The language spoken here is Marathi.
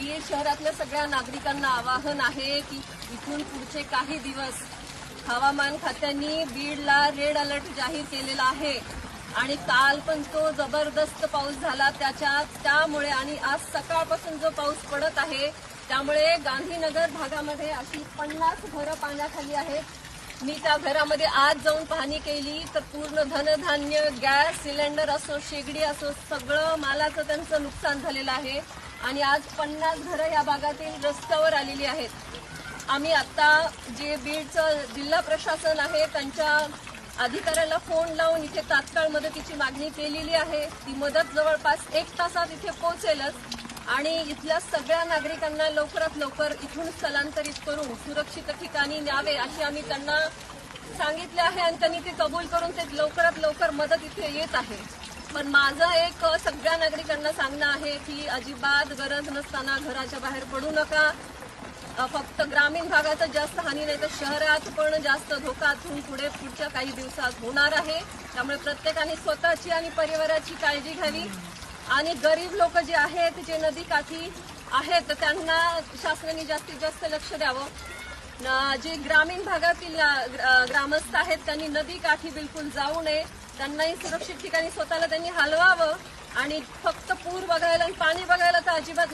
बीड शहरातल्या सगळ्या नागरिकांना आवाहन आहे की इथून पुढचे काही दिवस हवामान खात्याने बीडला रेड अलर्ट जाहीर केलेला आहे. आणि काल पण तो जबरदस्त पाऊस झाला त्याच्या त्यामुळे आणि आज सकाळपासून जो पाऊस पडत आहे त्यामुळे गांधीनगर भागामध्ये अशी पन्नास घरं पाण्याखाली आहेत. मी त्या घरामध्ये आज जाऊन पाहणी केली तर पूर्ण धनधान्य गॅस सिलेंडर असो शेगडी असो सगळं मालाचं त्यांचं नुकसान झालेलं आहे. आणि आज पन्नास घरं या भागातील रस्त्यावर आलेली आहेत. आम्ही आत्ता जे बीडचं जिल्हा प्रशासन आहे त्यांच्या अधिकाऱ्याला फोन लावून इथे तात्काळ मदतीची मागणी केलेली आहे. ती मदत जवळपास एक तासात इथे पोहोचेलच. आणि इथल्या सगळ्या नागरिकांना लवकरात लवकर इथून स्थलांतरित करून सुरक्षित ठिकाणी न्यावे अशी आम्ही त्यांना सांगितले आहे आणि त्यांनी ते कबूल करून ते लवकरात लवकर मदत इथे येत आहे. पण माझं एक सगळ्या नागरिकांना सांगणं आहे की अजिबात गरज नसताना घराच्या बाहेर पडू नका. फक्त ग्रामीण भागातच जास्त हानी नाही तर शहरात पण जास्त धोका इथून पुढे पुढच्या काही दिवसात होणार आहे. त्यामुळे प्रत्येकाने स्वतःची आणि परिवाराची काळजी घ्यावी. आणि गरीब लोक जे आहेत जे नदीकाठी आहेत तर त्यांना शासनाने जास्तीत जास्त लक्ष द्यावं. जे ग्रामीण भागातील ग्रामस्थ आहेत त्यांनी नदी काठी बिलकुल जाऊ नये. त्यांनाही सुरक्षित ठिकाणी स्वतःला त्यांनी हलवावं. आणि फक्त पूर बघायला आणि पाणी बघायला तर अजिबात